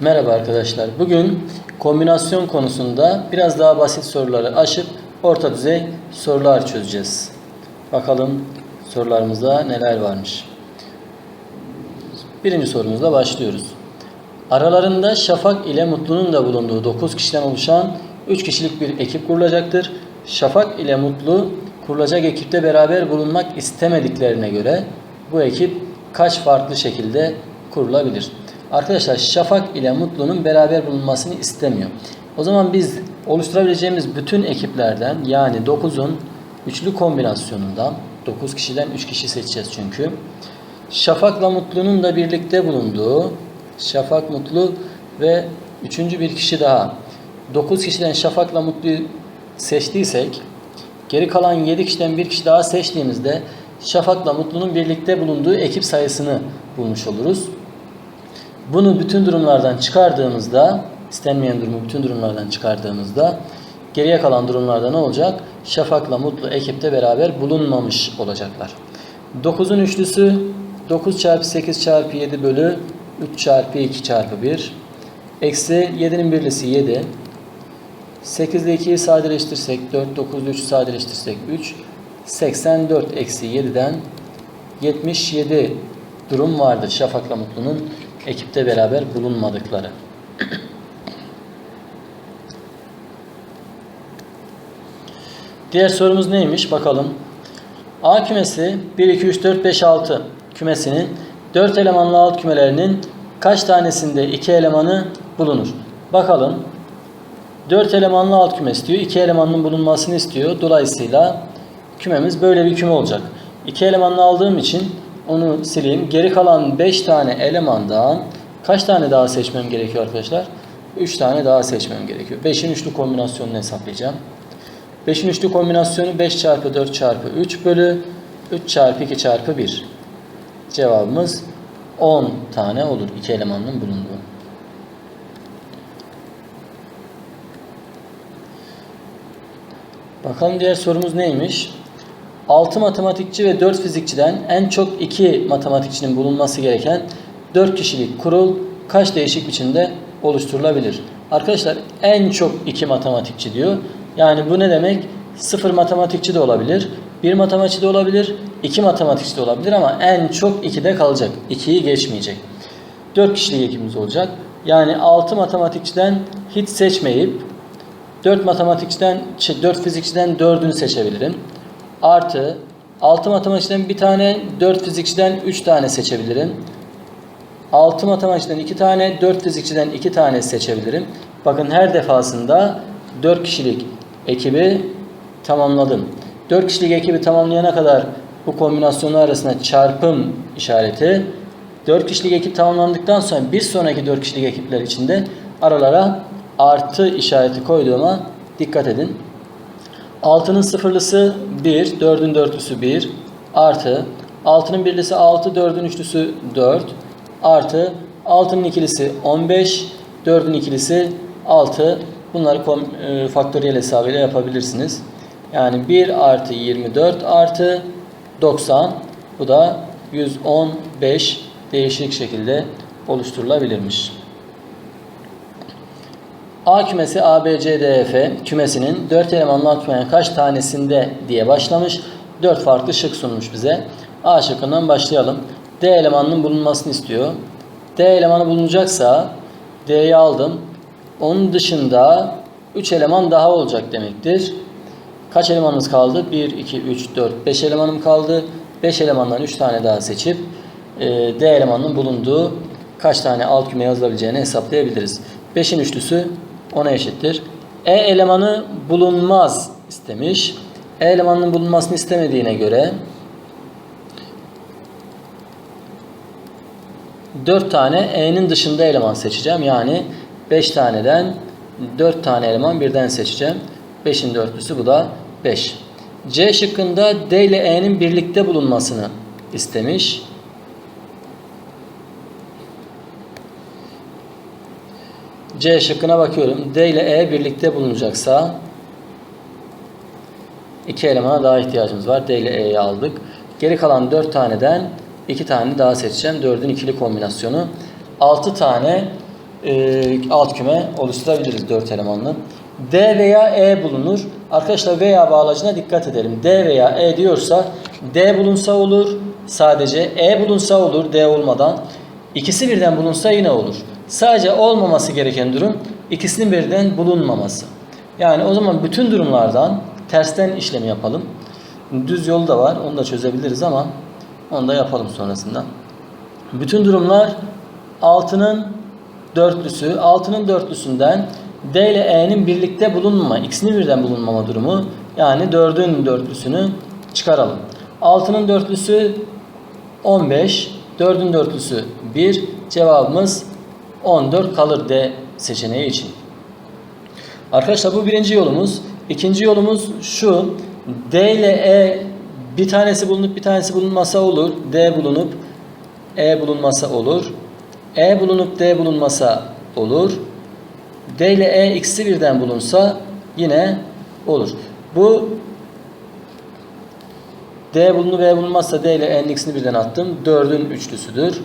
Merhaba arkadaşlar. Bugün kombinasyon konusunda biraz daha basit soruları aşıp orta düzey sorular çözeceğiz. Bakalım sorularımızda neler varmış. Birinci sorumuzla başlıyoruz. Aralarında Şafak ile Mutlu'nun da bulunduğu 9 kişiden oluşan 3 kişilik bir ekip kurulacaktır. Şafak ile Mutlu kurulacak ekipte beraber bulunmak istemediklerine göre bu ekip kaç farklı şekilde kurulabilir? Arkadaşlar Şafak ile Mutlu'nun beraber bulunmasını istemiyor. O zaman biz oluşturabileceğimiz bütün ekiplerden yani 9'un üçlü kombinasyonundan 9 kişiden 3 kişi seçeceğiz çünkü. Şafak'la Mutlu'nun da birlikte bulunduğu Şafak Mutlu ve üçüncü bir kişi daha. 9 kişiden Şafak'la Mutlu'yu seçtiysek geri kalan 7 kişiden bir kişi daha seçtiğimizde Şafak'la Mutlu'nun birlikte bulunduğu ekip sayısını bulmuş oluruz. Bunu bütün durumlardan çıkardığımızda, istenmeyen durumu bütün durumlardan çıkardığımızda geriye kalan durumlarda ne olacak? Şafak'la Mutlu ekipte beraber bulunmamış olacaklar. 9'un üçlüsü 9 çarpı 8 çarpı 7 bölü 3 çarpı 2 çarpı 1. Eksi 7'nin birlisi 7. 8 ile 2'yi sadeleştirsek 4, 9 ile 3'ü sadeleştirsek 3. 84 eksi 7'den 77 durum vardır Şafak'la Mutlu'nun ekipte beraber bulunmadıkları. Diğer sorumuz neymiş bakalım. A kümesi 1, 2, 3, 4, 5, 6 kümesinin 4 elemanlı alt kümelerinin kaç tanesinde 2 elemanı bulunur? Bakalım. 4 elemanlı alt küme istiyor. 2 elemanın bulunmasını istiyor. Dolayısıyla kümemiz böyle bir küme olacak. 2 elemanlı aldığım için onu sileyim. Geri kalan 5 tane elemandan kaç tane daha seçmem gerekiyor arkadaşlar? 3 tane daha seçmem gerekiyor. 5'in üçlü kombinasyonunu hesaplayacağım. 5'in üçlü kombinasyonu 5 çarpı 4 çarpı 3 bölü 3 çarpı 2 çarpı 1. Cevabımız 10 tane olur. 2 elemanın bulunduğu. Bakalım diğer sorumuz neymiş? 6 matematikçi ve 4 fizikçiden en çok 2 matematikçinin bulunması gereken 4 kişilik kurul kaç değişik biçimde oluşturulabilir? Arkadaşlar en çok 2 matematikçi diyor. Yani bu ne demek? 0 matematikçi de olabilir, 1 matematikçi de olabilir, 2 matematikçi de olabilir ama en çok 2'de kalacak. 2'yi geçmeyecek. 4 kişilik ekibimiz olacak. Yani 6 matematikçiden hiç seçmeyip 4 matematikçiden, 4 fizikçiden 4'ünü seçebilirim. Artı 6 matematikçiden bir tane, 4 fizikçiden 3 tane seçebilirim. 6 matematikçiden 2 tane, 4 fizikçiden 2 tane seçebilirim. Bakın her defasında 4 kişilik ekibi tamamladım. 4 kişilik ekibi tamamlayana kadar bu kombinasyonlar arasında çarpım işareti 4 kişilik ekip tamamlandıktan sonra bir sonraki 4 kişilik ekipler içinde aralara artı işareti koyduğuma dikkat edin. 6'nın sıfırlısı 1, 4'ün dörtlüsü 1 artı 6'nın birlisi 6, 4'ün üçlüsü 4 artı 6'nın ikilisi 15, 4'ün ikilisi 6. Bunları e, faktöriyel hesabıyla yapabilirsiniz. Yani 1 artı 24 artı 90 bu da 115 değişik şekilde oluşturulabilirmiş. A kümesi A, B, C, D, E, kümesinin 4 elemanlı kümenin kaç tanesinde diye başlamış. 4 farklı şık sunmuş bize. A şıkkından başlayalım. D elemanının bulunmasını istiyor. D elemanı bulunacaksa D'yi aldım. Onun dışında 3 eleman daha olacak demektir. Kaç elemanımız kaldı? 1, 2, 3, 4, 5 elemanım kaldı. 5 elemandan 3 tane daha seçip e, D elemanının bulunduğu kaç tane alt küme yazılabileceğini hesaplayabiliriz. 5'in üçlüsü 10'a eşittir. E elemanı bulunmaz istemiş. E elemanının bulunmasını istemediğine göre 4 tane E'nin dışında eleman seçeceğim. Yani 5 taneden 4 tane eleman birden seçeceğim. 5'in dörtlüsü bu da 5. C şıkkında D ile E'nin birlikte bulunmasını istemiş. C şıkkına bakıyorum. D ile E birlikte bulunacaksa iki elemana daha ihtiyacımız var. D ile E'yi aldık. Geri kalan 4 taneden 2 tane daha seçeceğim. 4'ün ikili kombinasyonu. 6 tane e, alt küme oluşturabiliriz 4 elemanlı. D veya E bulunur. Arkadaşlar veya bağlacına dikkat edelim. D veya E diyorsa D bulunsa olur sadece. E bulunsa olur D olmadan. İkisi birden bulunsa yine olur. Sadece olmaması gereken durum ikisinin birden bulunmaması. Yani o zaman bütün durumlardan tersten işlemi yapalım. Düz yolu da var. Onu da çözebiliriz ama onu da yapalım sonrasında. Bütün durumlar 6'nın dörtlüsü. 6'nın dörtlüsünden D ile E'nin birlikte bulunmama, ikisinin birden bulunmama durumu. Yani 4'ün dörtlüsünü çıkaralım. 6'nın dörtlüsü 15, 4'ün dörtlüsü 1. Cevabımız 14 kalır D seçeneği için. Arkadaşlar bu birinci yolumuz. İkinci yolumuz şu. D ile E bir tanesi bulunup bir tanesi bulunmasa olur. D bulunup E bulunmasa olur. E bulunup D bulunmasa olur. D ile E ikisi birden bulunsa yine olur. Bu D bulunup E bulunmazsa D ile E'nin ikisini birden attım. 4'ün üçlüsüdür.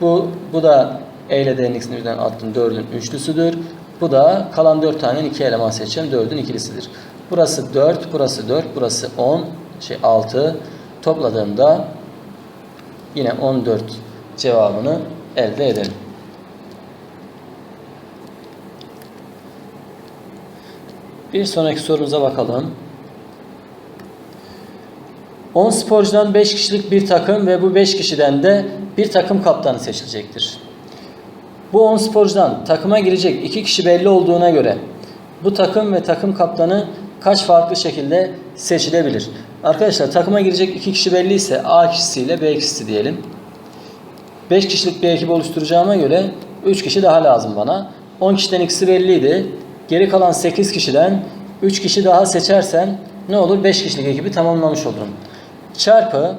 Bu, bu da E ile D'nin ikisini birden attım. 4'ün üçlüsüdür. Bu da kalan 4 tane iki eleman seçeceğim. 4'ün ikilisidir. Burası 4, burası 4, burası 10, şey 6. Topladığımda yine 14 cevabını elde ederim. Bir sonraki sorumuza bakalım. 10 sporcudan 5 kişilik bir takım ve bu 5 kişiden de bir takım kaptanı seçilecektir. Bu 10 sporcudan takıma girecek 2 kişi belli olduğuna göre bu takım ve takım kaptanı kaç farklı şekilde seçilebilir? Arkadaşlar takıma girecek 2 kişi belli ise A kişisiyle B kişisi diyelim. 5 kişilik bir ekip oluşturacağıma göre 3 kişi daha lazım bana. 10 kişiden ikisi belliydi. Geri kalan 8 kişiden 3 kişi daha seçersem ne olur? 5 kişilik ekibi tamamlamış olurum. Çarpı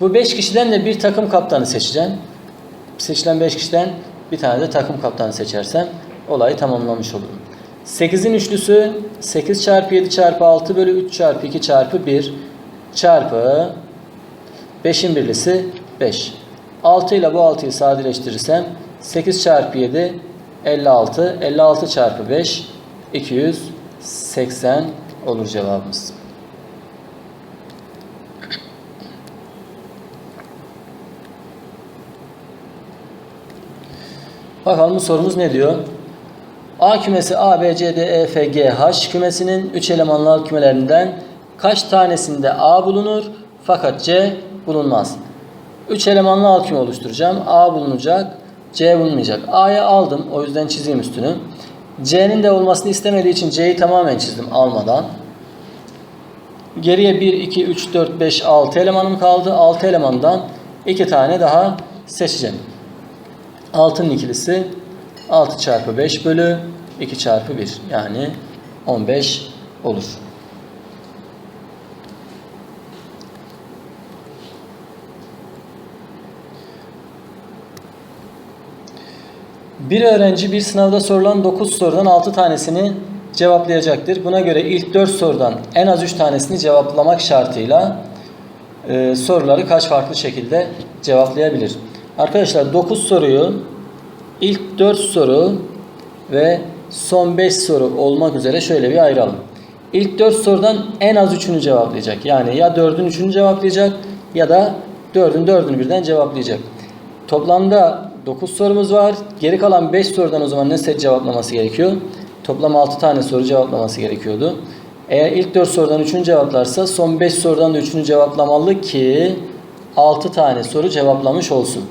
bu 5 kişiden de bir takım kaptanı seçeceğim. Seçilen 5 kişiden bir tane de takım kaptanı seçersem olayı tamamlamış olurum. 8'in üçlüsü 8 çarpı 7 çarpı 6 bölü 3 çarpı 2 çarpı 1 çarpı 5'in birlisi 5. 6 ile bu 6'yı sadeleştirirsem 8 çarpı 7 56. 56 çarpı 5 280 olur cevabımız. Bakalım bu sorumuz ne diyor? A kümesi A, B, C, D, E, F, G, H kümesinin 3 elemanlı alt kümelerinden kaç tanesinde A bulunur fakat C bulunmaz? 3 elemanlı alt küme oluşturacağım. A bulunacak, C bulunmayacak. A'yı aldım, o yüzden çizeyim üstünü. C'nin de olmasını istemediği için C'yi tamamen çizdim almadan. Geriye 1, 2, 3, 4, 5, 6 elemanım kaldı. 6 elemandan 2 tane daha seçeceğim. 6'nın ikilisi 6 çarpı 5 bölü 2 çarpı 1 yani 15 olur. Bir öğrenci bir sınavda sorulan 9 sorudan 6 tanesini cevaplayacaktır. Buna göre ilk 4 sorudan en az 3 tanesini cevaplamak şartıyla e, soruları kaç farklı şekilde cevaplayabilir? Arkadaşlar 9 soruyu ilk 4 soru ve son 5 soru olmak üzere şöyle bir ayıralım. İlk 4 sorudan en az 3'ünü cevaplayacak. Yani ya 4'ün 3'ünü cevaplayacak ya da 4'ün 4'ünü birden cevaplayacak. Toplamda 9 sorumuz var. Geri kalan 5 sorudan o zaman ne set cevaplaması gerekiyor? Toplam 6 tane soru cevaplaması gerekiyordu. Eğer ilk 4 sorudan 3'ünü cevaplarsa son 5 sorudan da 3'ünü cevaplamalı ki 6 tane soru cevaplamış olsun.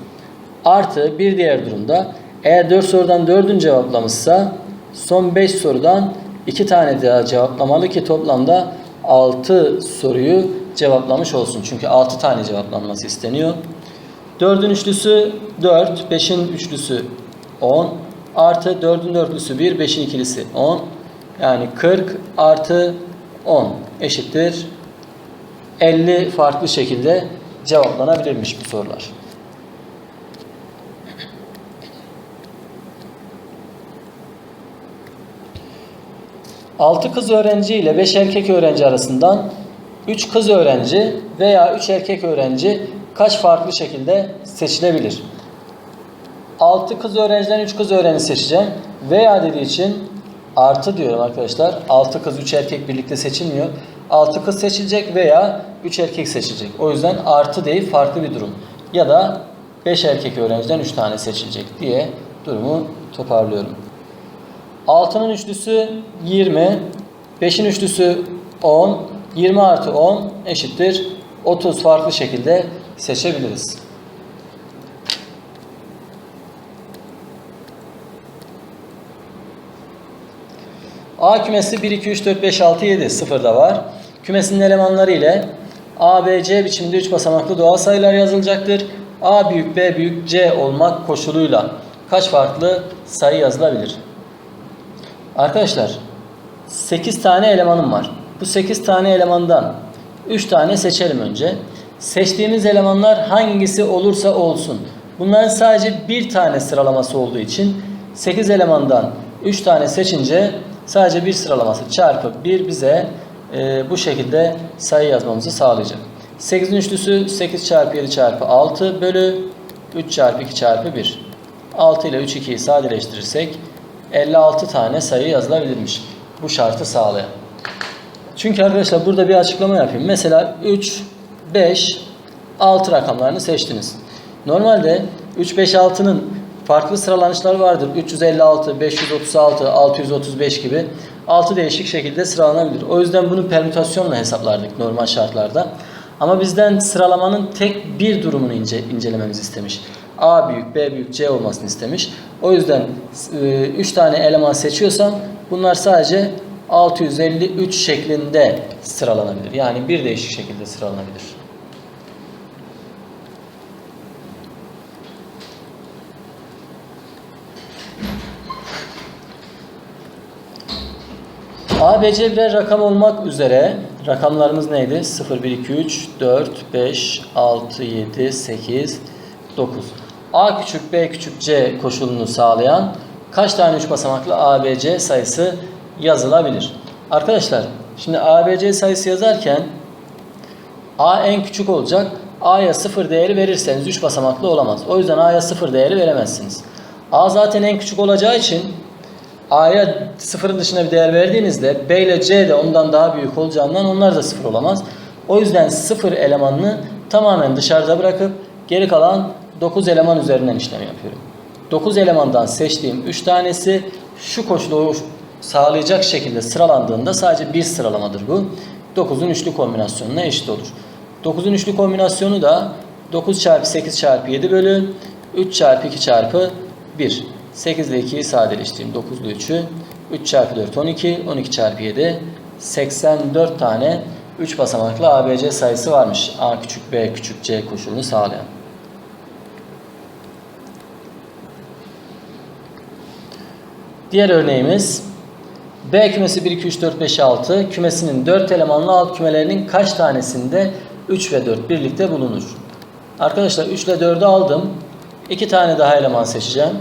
Artı bir diğer durumda eğer 4 sorudan 4'ünü cevaplamışsa son 5 sorudan 2 tane daha cevaplamalı ki toplamda 6 soruyu cevaplamış olsun. Çünkü 6 tane cevaplanması isteniyor. 4'ün üçlüsü 4, 5'in üçlüsü 10, artı 4'ün dörtlüsü 1, 5'in ikilisi 10. Yani 40 artı 10 eşittir 50 farklı şekilde cevaplanabilirmiş bu sorular. Altı kız öğrenci ile 5 erkek öğrenci arasından 3 kız öğrenci veya 3 erkek öğrenci kaç farklı şekilde seçilebilir? 6 kız öğrenciden 3 kız öğrenci seçeceğim. Veya dediği için artı diyorum arkadaşlar. 6 kız 3 erkek birlikte seçilmiyor. 6 kız seçilecek veya 3 erkek seçilecek. O yüzden artı değil farklı bir durum. Ya da 5 erkek öğrenciden 3 tane seçilecek diye durumu toparlıyorum. 6'nın üçlüsü 20, 5'in üçlüsü 10, 20 artı 10 eşittir 30 farklı şekilde seçebiliriz. A kümesi 1, 2, 3, 4, 5, 6, 7 sıfırda var. Kümesinin elemanları ile A, B, C biçimde 3 basamaklı doğal sayılar yazılacaktır. A büyük B büyük C olmak koşuluyla kaç farklı sayı yazılabilir? Arkadaşlar 8 tane elemanım var. Bu 8 tane elemandan 3 tane seçelim önce. Seçtiğimiz elemanlar hangisi olursa olsun. Bunların sadece bir tane sıralaması olduğu için 8 elemandan 3 tane seçince sadece bir sıralaması çarpı 1 bize e, bu şekilde sayı yazmamızı sağlayacak. 8'in üçlüsü 8 çarpı 7 çarpı 6 bölü 3 çarpı 2 çarpı 1. 6 ile 3 2'yi sadeleştirirsek 56 tane sayı yazılabilirmiş. Bu şartı sağlayan. Çünkü arkadaşlar burada bir açıklama yapayım. Mesela 3, 5, 6 rakamlarını seçtiniz. Normalde 3, 5, 6'nın farklı sıralanışları vardır. 356, 536, 635 gibi 6 değişik şekilde sıralanabilir. O yüzden bunu permütasyonla hesaplardık normal şartlarda. Ama bizden sıralamanın tek bir durumunu ince, incelememizi istemiş. A büyük, B büyük, C olmasını istemiş. O yüzden 3 tane eleman seçiyorsam bunlar sadece 653 şeklinde sıralanabilir. Yani bir değişik şekilde sıralanabilir. A, B, C birer rakam olmak üzere rakamlarımız neydi? 0, 1, 2, 3, 4, 5, 6, 7, 8, 9. A küçük, B küçük, C koşulunu sağlayan kaç tane 3 basamaklı A, B, C sayısı yazılabilir? Arkadaşlar şimdi A, B, C sayısı yazarken A en küçük olacak. A'ya 0 değeri verirseniz 3 basamaklı olamaz. O yüzden A'ya 0 değeri veremezsiniz. A zaten en küçük olacağı için A'ya sıfırın dışına bir değer verdiğinizde B ile C de ondan daha büyük olacağından onlar da sıfır olamaz. O yüzden sıfır elemanını tamamen dışarıda bırakıp geri kalan 9 eleman üzerinden işlem yapıyorum. 9 elemandan seçtiğim 3 tanesi şu koşulu sağlayacak şekilde sıralandığında sadece bir sıralamadır bu. 9'un üçlü kombinasyonuna eşit olur. 9'un üçlü kombinasyonu da 9 çarpı 8 çarpı 7 bölü 3 çarpı 2 çarpı 1. 8 ile 2'yi sadeleştireyim. 9 ile 3'ü. 3 çarpı 4 12. 12 çarpı 7. 84 tane 3 basamaklı ABC sayısı varmış. A küçük B küçük C koşulunu sağlayan. Diğer örneğimiz B kümesi 1, 2, 3, 4, 5, 6 kümesinin 4 elemanlı alt kümelerinin kaç tanesinde 3 ve 4 birlikte bulunur? Arkadaşlar 3 ile 4'ü aldım. 2 tane daha eleman seçeceğim.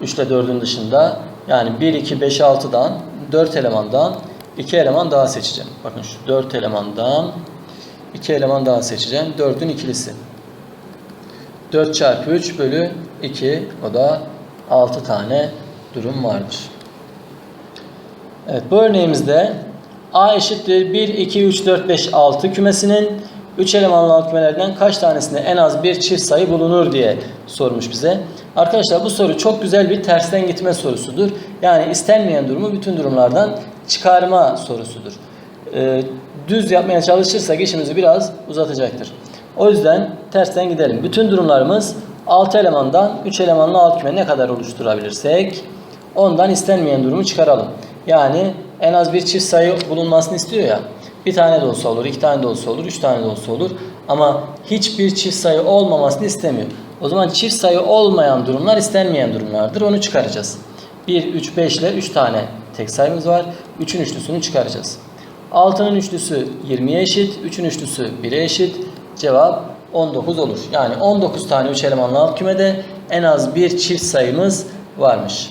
3 ile 4'ün dışında yani 1, 2, 5, 6'dan 4 elemandan 2 eleman daha seçeceğim. Bakın şu 4 elemandan 2 eleman daha seçeceğim. 4'ün ikilisi. 4 çarpı 3 bölü 2 o da 6 tane durum vardır. Evet bu örneğimizde A eşittir 1, 2, 3, 4, 5, 6 kümesinin 3 elemanlı alt kümelerden kaç tanesinde en az bir çift sayı bulunur diye sormuş bize. Arkadaşlar bu soru çok güzel bir tersten gitme sorusudur. Yani istenmeyen durumu bütün durumlardan çıkarma sorusudur. Ee, düz yapmaya çalışırsak işimizi biraz uzatacaktır. O yüzden tersten gidelim. Bütün durumlarımız 6 elemandan 3 elemanlı alt küme ne kadar oluşturabilirsek ondan istenmeyen durumu çıkaralım. Yani en az bir çift sayı bulunmasını istiyor ya. Bir tane de olsa olur, iki tane de olsa olur, üç tane de olsa olur. Ama hiçbir çift sayı olmamasını istemiyor. O zaman çift sayı olmayan durumlar istenmeyen durumlardır. Onu çıkaracağız. 1, 3, 5 ile 3 tane tek sayımız var. 3'ün üçlüsünü çıkaracağız. 6'nın üçlüsü 20'ye eşit, 3'ün üçlüsü 1'e eşit. Cevap 19 olur. Yani 19 tane 3 elemanlı alt kümede en az bir çift sayımız varmış.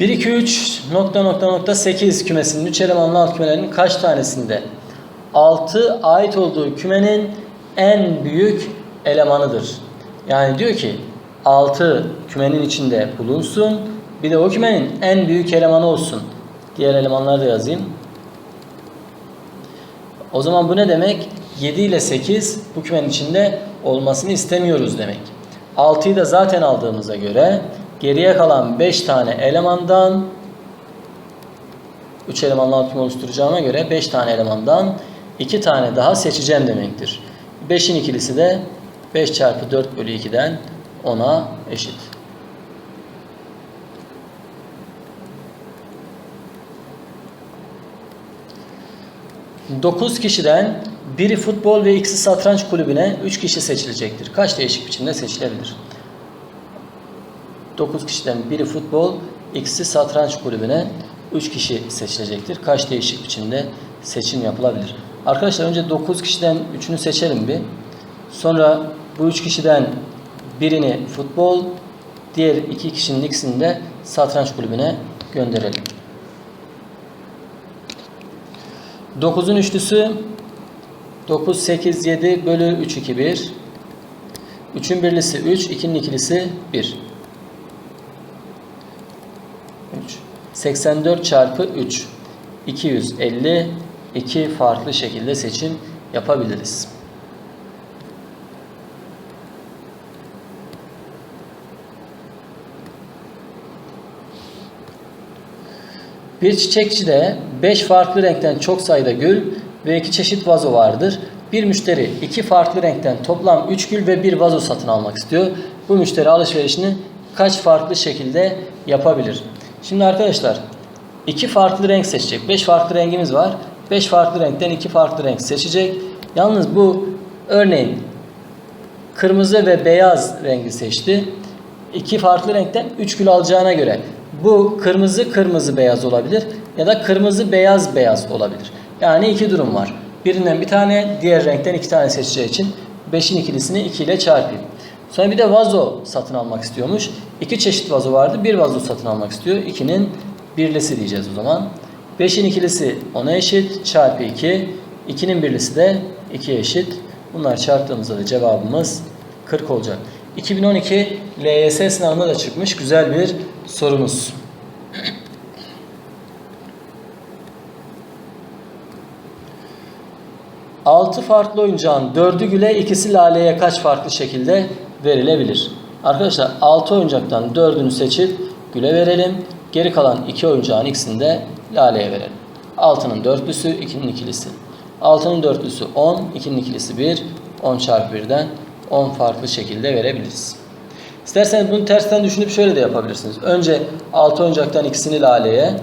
Bir, iki, üç, nokta nokta nokta 8 kümesinin 3 elemanlı alt kümelerinin kaç tanesinde 6 ait olduğu kümenin en büyük elemanıdır. Yani diyor ki 6 kümenin içinde bulunsun. Bir de o kümenin en büyük elemanı olsun. Diğer elemanları da yazayım. O zaman bu ne demek? 7 ile 8 bu kümenin içinde olmasını istemiyoruz demek. 6'yı da zaten aldığımıza göre geriye kalan 5 tane elemandan 3 elemanlı alt küme oluşturacağıma göre 5 tane elemandan 2 tane daha seçeceğim demektir. 5'in ikilisi de 5 çarpı 4 bölü 2'den 10'a eşit. Dokuz kişiden biri futbol ve ikisi satranç kulübüne 3 kişi seçilecektir. Kaç değişik biçimde seçilebilir? 9 kişiden biri futbol, ikisi satranç kulübüne 3 kişi seçilecektir. Kaç değişik biçimde seçim yapılabilir? Arkadaşlar önce 9 kişiden 3'ünü seçelim bir. Sonra bu 3 kişiden birini futbol, diğer 2 kişinin ikisini de satranç kulübüne gönderelim. 9'un üçlüsü 9, 8, 7 bölü 3, 2, 1. 3'ün birlisi 3, 2'nin ikilisi 1. 3. 84 çarpı 3. 250. 2 farklı şekilde seçim yapabiliriz. Bir çiçekçide 5 farklı renkten çok sayıda gül ve 2 çeşit vazo vardır. Bir müşteri iki farklı renkten toplam 3 gül ve bir vazo satın almak istiyor. Bu müşteri alışverişini kaç farklı şekilde yapabilir? Şimdi arkadaşlar iki farklı renk seçecek. 5 farklı rengimiz var. 5 farklı renkten iki farklı renk seçecek. Yalnız bu örneğin kırmızı ve beyaz rengi seçti. İki farklı renkten 3 gül alacağına göre bu kırmızı kırmızı beyaz olabilir ya da kırmızı beyaz beyaz olabilir. Yani iki durum var. Birinden bir tane, diğer renkten iki tane seçeceği için 5'in ikilisini 2 ile çarpayım. Sonra bir de vazo satın almak istiyormuş. İki çeşit vazo vardı. Bir vazo satın almak istiyor. 2'nin birlisi diyeceğiz o zaman. 5'in ikilisi 10'a eşit. Çarpı 2. 2'nin birlisi de 2'ye eşit. Bunlar çarptığımızda da cevabımız 40 olacak. 2012 LYS sınavında da çıkmış güzel bir sorumuz. Altı farklı oyuncağın dördü güle ikisi laleye kaç farklı şekilde verilebilir? Arkadaşlar 6 oyuncaktan 4'ünü seçip güle verelim. Geri kalan 2 oyuncağın ikisini de laleye verelim. 6'nın dörtlüsü 2'nin ikilisi. 6'nın dörtlüsü 10, 2'nin ikilisi 1. 10 çarpı 1'den 10 farklı şekilde verebiliriz. İsterseniz bunu tersten düşünüp şöyle de yapabilirsiniz. Önce 6 oyuncaktan ikisini laleye,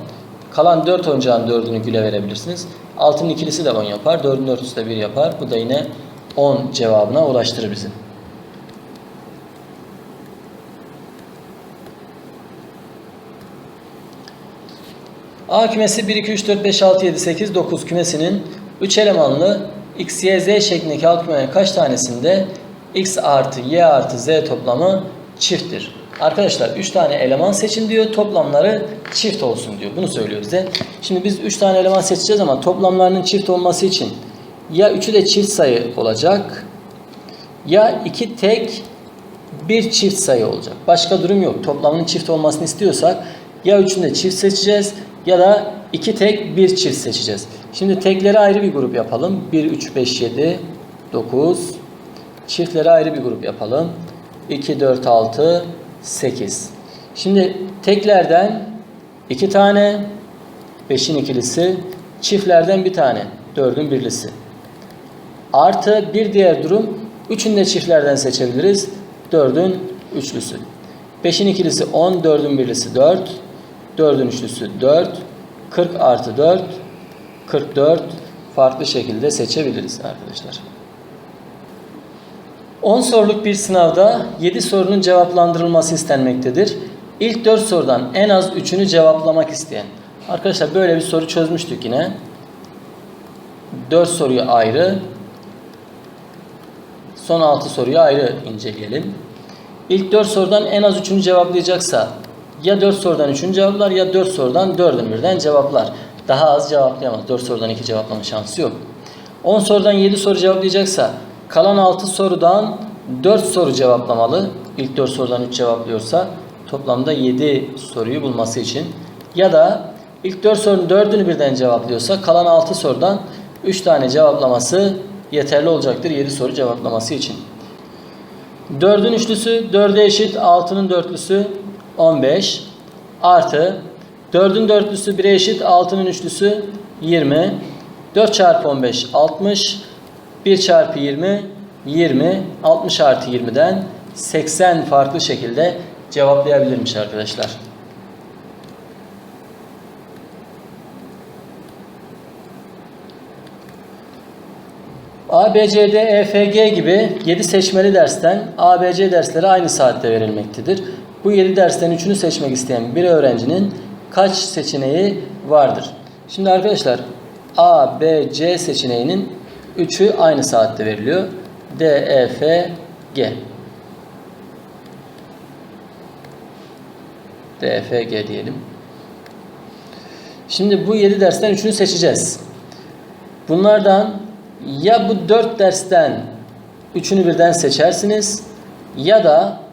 kalan 4 oyuncağın 4'ünü güle verebilirsiniz. 6'nın ikilisi de 10 yapar, 4'ün dörtlüsü de 1 yapar. Bu da yine 10 cevabına ulaştırır bizi. A kümesi 1, 2, 3, 4, 5, 6, 7, 8, 9 kümesinin 3 elemanlı x, y, z şeklindeki alt kümenin kaç tanesinde x artı y artı z toplamı çifttir. Arkadaşlar 3 tane eleman seçin diyor. Toplamları çift olsun diyor. Bunu söylüyor bize. Şimdi biz 3 tane eleman seçeceğiz ama toplamlarının çift olması için ya 3'ü de çift sayı olacak ya 2 tek bir çift sayı olacak. Başka durum yok. Toplamının çift olmasını istiyorsak ya 3'ünü de çift seçeceğiz ya da 2 tek bir çift seçeceğiz. Şimdi tekleri ayrı bir grup yapalım. 1, 3, 5, 7, 9. Çiftleri ayrı bir grup yapalım. 2, 4, 6, 8. Şimdi teklerden 2 tane, 5'in ikilisi, çiftlerden bir tane, 4'ün birlisi. Artı bir diğer durum, 3'ünü de çiftlerden seçebiliriz. 4'ün üçlüsü. 5'in ikilisi 10, 4'ün birlisi 4. 4'ün üçlüsü 4. 40 artı 4, 44 farklı şekilde seçebiliriz arkadaşlar. 10 soruluk bir sınavda 7 sorunun cevaplandırılması istenmektedir. İlk 4 sorudan en az 3'ünü cevaplamak isteyen. Arkadaşlar böyle bir soru çözmüştük yine. 4 soruyu ayrı. Son 6 soruyu ayrı inceleyelim. İlk 4 sorudan en az 3'ünü cevaplayacaksa ya 4 sorudan 3'ünü cevaplar ya 4 sorudan 4'ünü birden cevaplar. Daha az cevaplayamaz. 4 sorudan 2 cevaplama şansı yok. 10 sorudan 7 soru cevaplayacaksa kalan 6 sorudan 4 soru cevaplamalı. İlk 4 sorudan 3 cevaplıyorsa toplamda 7 soruyu bulması için. Ya da ilk 4 sorunun 4'ünü birden cevaplıyorsa kalan 6 sorudan 3 tane cevaplaması yeterli olacaktır 7 soru cevaplaması için. 4'ün üçlüsü 4'e eşit 6'nın dörtlüsü 15 artı 4'ün dörtlüsü 1'e eşit 6'nın üçlüsü 20 4 çarpı 15 60 1 çarpı 20 20 60 artı 20'den 80 farklı şekilde cevaplayabilirmiş arkadaşlar. A, B, C, D, E, F, G gibi 7 seçmeli dersten A, B, C dersleri aynı saatte verilmektedir. Bu 7 dersten 3'ünü seçmek isteyen bir öğrencinin kaç seçeneği vardır? Şimdi arkadaşlar A, B, C seçeneğinin 3'ü aynı saatte veriliyor. D, E, F, G. D, E, F, G diyelim. Şimdi bu 7 dersten 3'ünü seçeceğiz. Bunlardan ya bu 4 dersten 3'ünü birden seçersiniz ya da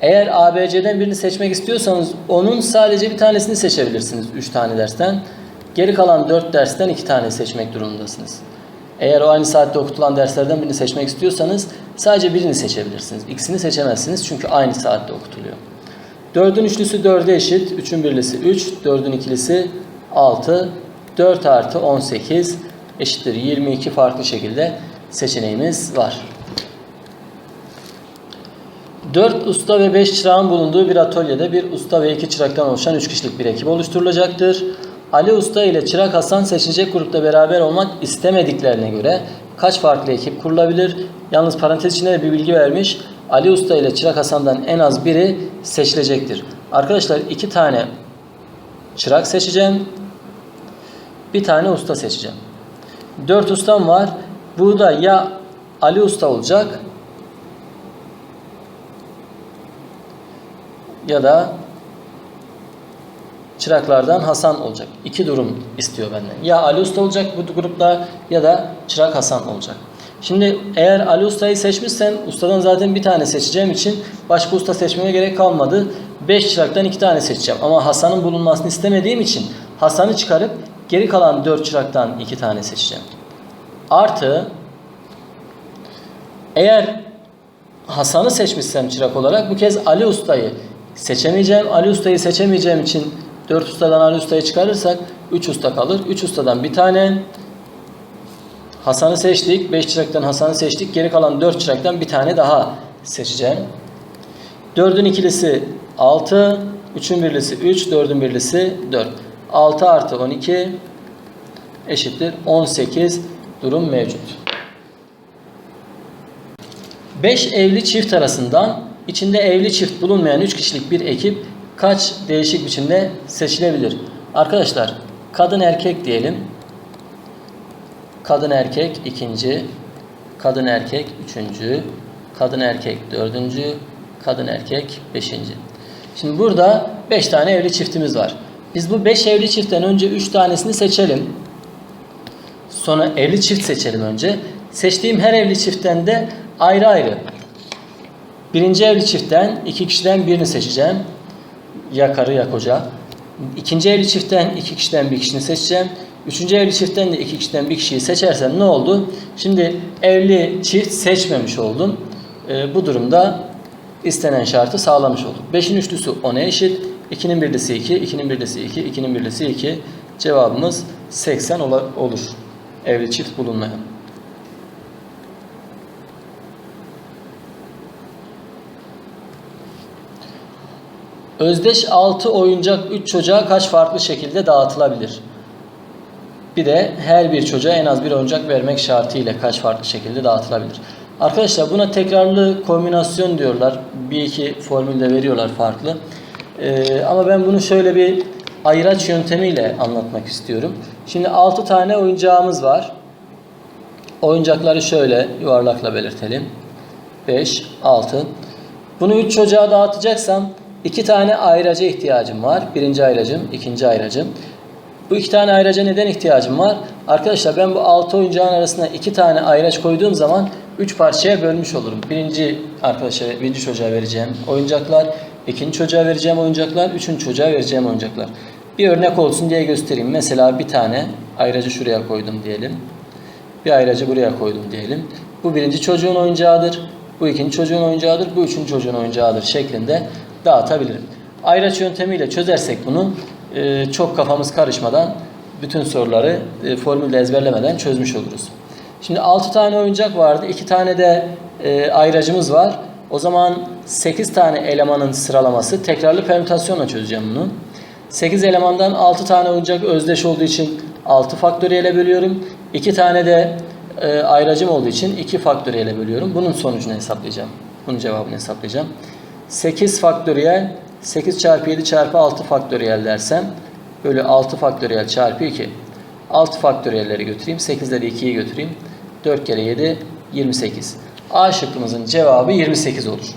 eğer ABC'den birini seçmek istiyorsanız onun sadece bir tanesini seçebilirsiniz 3 tane dersten. Geri kalan 4 dersten 2 tane seçmek durumundasınız. Eğer o aynı saatte okutulan derslerden birini seçmek istiyorsanız sadece birini seçebilirsiniz. İkisini seçemezsiniz çünkü aynı saatte okutuluyor. 4'ün üçlüsü 4'e eşit. 3'ün birlisi 3. 4'ün ikilisi 6. 4 artı 18 eşittir 22 farklı şekilde seçeneğimiz var. 4 usta ve 5 çırağın bulunduğu bir atölyede bir usta ve 2 çıraktan oluşan 3 kişilik bir ekip oluşturulacaktır. Ali Usta ile Çırak Hasan seçilecek grupta beraber olmak istemediklerine göre kaç farklı ekip kurulabilir? Yalnız parantez içinde de bir bilgi vermiş. Ali Usta ile Çırak Hasan'dan en az biri seçilecektir. Arkadaşlar iki tane çırak seçeceğim. Bir tane usta seçeceğim. Dört ustam var. Burada ya Ali Usta olacak ya da çıraklardan Hasan olacak. İki durum istiyor benden. Ya Ali Usta olacak bu grupta ya da çırak Hasan olacak. Şimdi eğer Ali Usta'yı seçmişsem ustadan zaten bir tane seçeceğim için başka usta seçmeme gerek kalmadı. 5 çıraktan 2 tane seçeceğim. Ama Hasan'ın bulunmasını istemediğim için Hasan'ı çıkarıp geri kalan 4 çıraktan 2 tane seçeceğim. Artı eğer Hasan'ı seçmişsem çırak olarak bu kez Ali Usta'yı seçemeyeceğim. Ali Usta'yı seçemeyeceğim için 4 ustadan Ali Usta'yı çıkarırsak 3 usta kalır. 3 ustadan bir tane Hasan'ı seçtik. 5 çıraktan Hasan'ı seçtik. Geri kalan 4 çıraktan bir tane daha seçeceğim. 4'ün ikilisi 6, 3'ün birlisi 3, 4'ün birlisi 4. 6 artı 12 eşittir 18 durum mevcut. 5 evli çift arasından içinde evli çift bulunmayan 3 kişilik bir ekip kaç değişik biçimde seçilebilir? Arkadaşlar kadın erkek diyelim. Kadın erkek ikinci, kadın erkek üçüncü, kadın erkek dördüncü, kadın erkek beşinci. Şimdi burada beş tane evli çiftimiz var. Biz bu beş evli çiftten önce üç tanesini seçelim. Sonra evli çift seçelim önce. Seçtiğim her evli çiftten de ayrı ayrı. Birinci evli çiftten iki kişiden birini seçeceğim. Ya karı ya koca. İkinci evli çiftten iki kişiden bir kişini seçeceğim. Üçüncü evli çiftten de iki kişiden bir kişiyi seçersem ne oldu? Şimdi evli çift seçmemiş oldum. Ee, bu durumda istenen şartı sağlamış olduk. Beşin üçlüsü 10'a eşit. 2'nin birlisi 2, 2'nin birlisi 2, 2'nin birlisi 2. Cevabımız 80 olur. Evli çift bulunmayan. Özdeş 6 oyuncak 3 çocuğa kaç farklı şekilde dağıtılabilir? Bir de her bir çocuğa en az bir oyuncak vermek şartıyla kaç farklı şekilde dağıtılabilir? Arkadaşlar buna tekrarlı kombinasyon diyorlar. Bir iki formülde veriyorlar farklı. Ee, ama ben bunu şöyle bir ayıraç yöntemiyle anlatmak istiyorum. Şimdi 6 tane oyuncağımız var. Oyuncakları şöyle yuvarlakla belirtelim. 5, 6. Bunu 3 çocuğa dağıtacaksam iki tane ayraca ihtiyacım var. Birinci ayracım, ikinci ayracım. Bu iki tane ayraca neden ihtiyacım var? Arkadaşlar ben bu 6 oyuncağın arasına iki tane ayraç koyduğum zaman 3 parçaya bölmüş olurum. Birinci arkadaşa, birinci çocuğa vereceğim oyuncaklar, ikinci çocuğa vereceğim oyuncaklar, üçüncü çocuğa vereceğim oyuncaklar. Bir örnek olsun diye göstereyim. Mesela bir tane ayracı şuraya koydum diyelim. Bir ayracı buraya koydum diyelim. Bu birinci çocuğun oyuncağıdır. Bu ikinci çocuğun oyuncağıdır. Bu üçüncü çocuğun oyuncağıdır şeklinde dağıtabilirim. Ayraç yöntemiyle çözersek bunu e, çok kafamız karışmadan bütün soruları e, formülle ezberlemeden çözmüş oluruz. Şimdi 6 tane oyuncak vardı. 2 tane de e, ayracımız var. O zaman 8 tane elemanın sıralaması tekrarlı permütasyonla çözeceğim bunu. 8 elemandan 6 tane oyuncak özdeş olduğu için 6 faktöriyele bölüyorum. 2 tane de e, ayracım olduğu için 2 faktöriyele bölüyorum. Bunun sonucunu hesaplayacağım. Bunun cevabını hesaplayacağım. 8 faktöriyel 8 çarpı 7 çarpı 6 faktöriyel dersem bölü 6 faktöriyel çarpı 2. 6 faktöriyelleri götüreyim. 8'leri 2'yi götüreyim. 4 kere 7 28. A şıkkımızın cevabı 28 olur.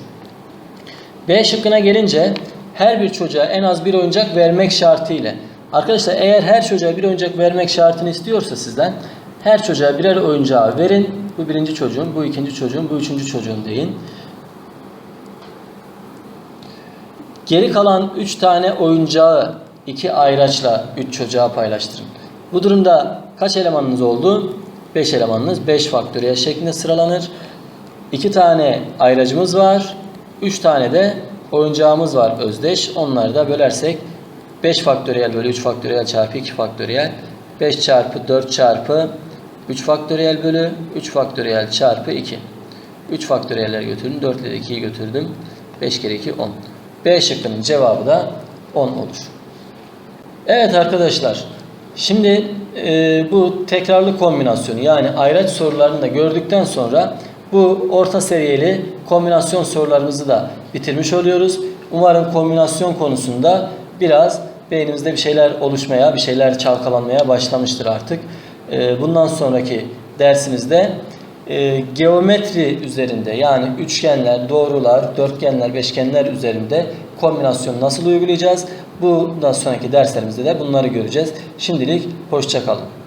B şıkkına gelince her bir çocuğa en az bir oyuncak vermek şartıyla. Arkadaşlar eğer her çocuğa bir oyuncak vermek şartını istiyorsa sizden her çocuğa birer oyuncağı verin. Bu birinci çocuğun, bu ikinci çocuğun, bu üçüncü çocuğun deyin. Geri kalan 3 tane oyuncağı iki ayraçla 3 çocuğa paylaştırın. Bu durumda kaç elemanınız oldu? 5 elemanınız 5 faktöriyel şeklinde sıralanır. 2 tane ayracımız var. 3 tane de oyuncağımız var özdeş. Onları da bölersek 5 faktöriyel bölü 3 faktöriyel çarpı 2 faktöriyel 5 çarpı 4 çarpı 3 faktöriyel bölü 3 faktöriyel çarpı 2. 3 faktöriyeller götürdüm. 4 ile 2'yi götürdüm. 5 kere 2 10. B şıkkının cevabı da 10 olur. Evet arkadaşlar. Şimdi e, bu tekrarlı kombinasyonu yani ayraç sorularını da gördükten sonra bu orta seviyeli kombinasyon sorularımızı da bitirmiş oluyoruz. Umarım kombinasyon konusunda biraz beynimizde bir şeyler oluşmaya, bir şeyler çalkalanmaya başlamıştır artık. E, bundan sonraki dersimizde e, geometri üzerinde yani üçgenler, doğrular, dörtgenler, beşgenler üzerinde kombinasyon nasıl uygulayacağız? Bundan sonraki derslerimizde de bunları göreceğiz. Şimdilik hoşçakalın.